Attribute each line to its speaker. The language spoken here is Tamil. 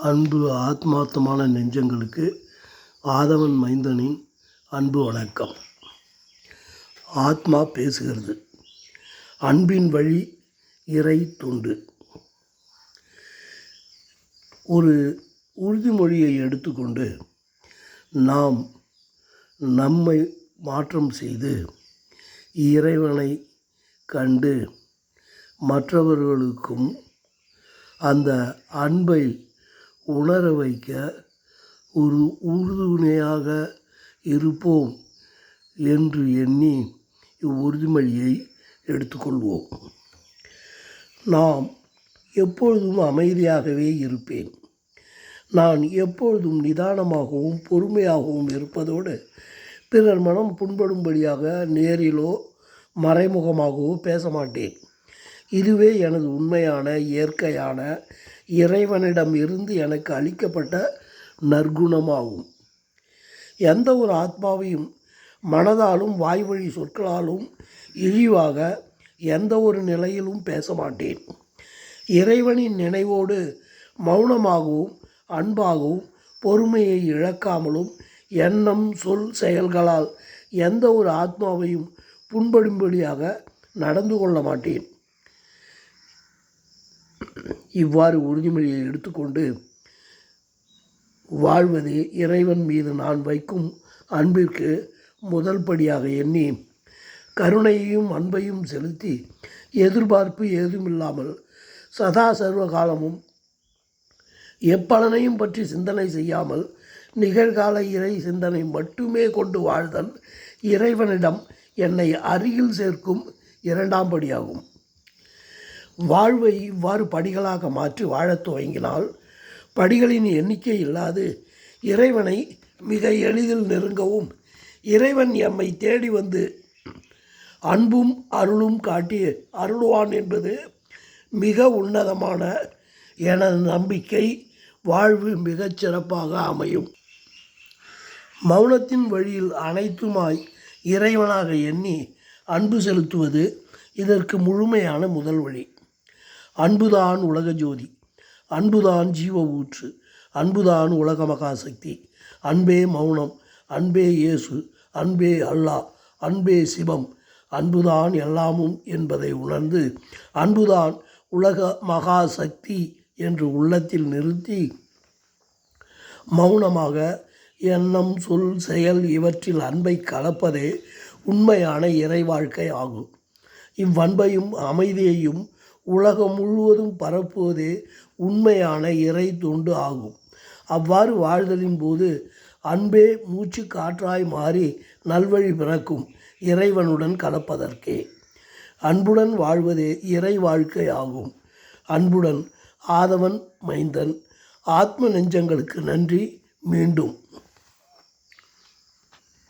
Speaker 1: அன்பு ஆத்மார்த்தமான நெஞ்சங்களுக்கு ஆதவன் மைந்தனின் அன்பு வணக்கம். ஆத்மா பேசுகிறது. அன்பின் வழி இறை தொண்டு. ஒரு உறுதிமொழியை எடுத்துக்கொண்டு நாம் நம்மை மாற்றம் செய்து இறைவனை கண்டு மற்றவர்களுக்கும் அந்த அன்பை உணர வைக்க ஒரு உறுதுணையாக இருப்போம் என்று எண்ணி இவ்வுறுதிமொழியை எடுத்துக்கொள்வோம். நாம் எப்பொழுதும் அமைதியாகவே இருப்பேன். நான் எப்பொழுதும் நிதானமாகவும் பொறுமையாகவும் இருப்பதோடு பிறர் மனம் புண்படும்படியாக நேரிலோ மறைமுகமாகவோ பேச மாட்டேன். இதுவே எனது உண்மையான இயற்கையான இறைவனிடம் இருந்து எனக்கு அளிக்கப்பட்ட நற்குணமாகும். எந்த ஒரு ஆத்மாவையும் மனதாலும் வாய்வழி சொற்களாலும் இழிவாக எந்த ஒரு நிலையிலும் பேச மாட்டேன். இறைவனின் நினைவோடு மௌனமாகவும் அன்பாகவும் பொறுமையை இழக்காமலும் எண்ணம் சொல் செயல்களால் எந்த ஒரு ஆத்மாவையும் புண்படும்படியாக நடந்து கொள்ள மாட்டேன். இவ்வாறு உறுதிமொழியை எடுத்துக்கொண்டு வாழ்வதே இறைவன் மீது நான் வைக்கும் அன்பிற்கு முதல் படியாக எண்ணி கருணையையும் அன்பையும் செலுத்தி எதிர்பார்ப்பு ஏதுமில்லாமல் சதா சர்வ காலமும் எப்பலனையும் பற்றி சிந்தனை செய்யாமல் நிகழ்கால இறை சிந்தனை மட்டுமே கொண்டு வாழ்தல் இறைவனிடம் என்னை அருகில் சேர்க்கும் இரண்டாம் படியாகும். வாழ்வை இவ்வாறு படிகளாக மாற்றி வாழத் துவங்கினால் படிகளின் எண்ணிக்கை இல்லாது இறைவனை மிக எளிதில் நெருங்கவும் இறைவன் எம்மை தேடி வந்து அன்பும் அருளும் காட்டி அருள்வான் என்பது மிக உன்னதமான எனது நம்பிக்கை. வாழ்வு மிகச் சிறப்பாக அமையும். மௌனத்தின் வழியில் அனைத்துமாய் இறைவனாக எண்ணி அன்பு செலுத்துவது இதற்கு முழுமையான முதல் வழி. அன்புதான் உலக ஜோதி அன்புதான் ஜீவ ஊற்று அன்புதான் உலக மகாசக்தி அன்பே மௌனம் அன்பே இயேசு அன்பே அல்லாஹ் அன்பே சிவம் அன்புதான் எல்லாமும் என்பதை உணர்ந்து அன்புதான் உலக மகாசக்தி என்று உள்ளத்தில் நிறுத்தி மௌனமாக எண்ணம் சொல் செயல் இவற்றில் அன்பை கலப்பதே உண்மையான இறை வாழ்க்கை ஆகும். இவ்வன்பையும் அமைதியையும் உலகம் முழுவதும் பரப்புவதே உண்மையான இறை தொண்டு ஆகும். அவ்வாறு வாழ்தலின் போது அன்பே மூச்சு காற்றாய் மாறி நல்வழி பிறக்கும் இறைவனுடன் கலப்பதற்கே. அன்புடன் வாழ்வதே இறை வாழ்க்கை ஆகும். அன்புடன் ஆதவன் மைந்தன் ஆத்ம நெஞ்சங்களுக்கு நன்றி. மீண்டும்